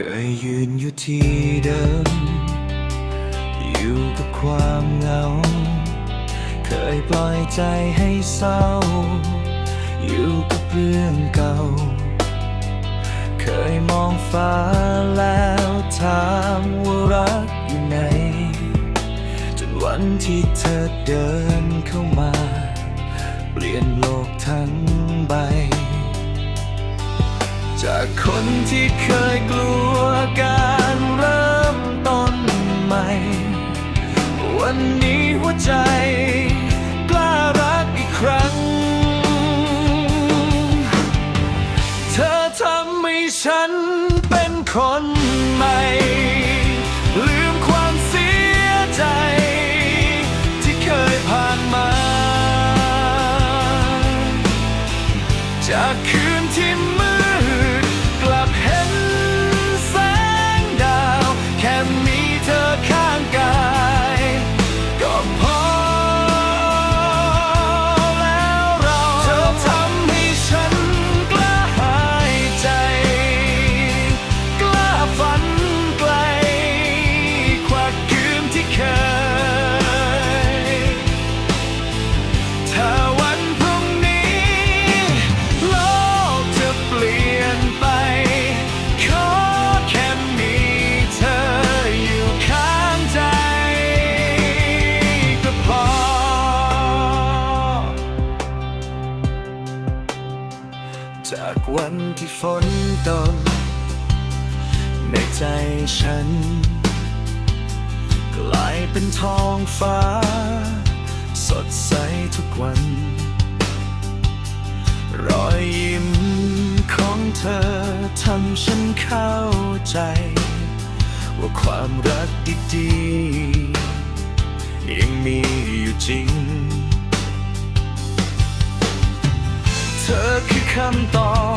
ยยืนอยู่ที่เดิม อยู่กับความเหงา เคยปล่อยใจให้เศร้า อยู่กับเรื่องเก่า เคยมองฟ้าแล้วถามว่ารักอยู่ไหน จนวันที่เธอเดินเข้ามา เปลี่ยนโลกทั้ง จากคนที่เคยกลัวการเริ่มต้นใหม่ วันนี้หัวใจกล้ารักอีกครั้ง เธอทำให้ฉันเป็นคนใหม่ลืมความเสียใจที่เคยผ่านมาจากคืนที่มืด ที่ฝนตกในใจฉัน กลายเป็นท้องฟ้า สดใสทุกวัน รอยยิ้มของเธอทำฉันเข้าใจ ว่าความรักดีๆยังมีอยู่จริง เธอคือคำตอบ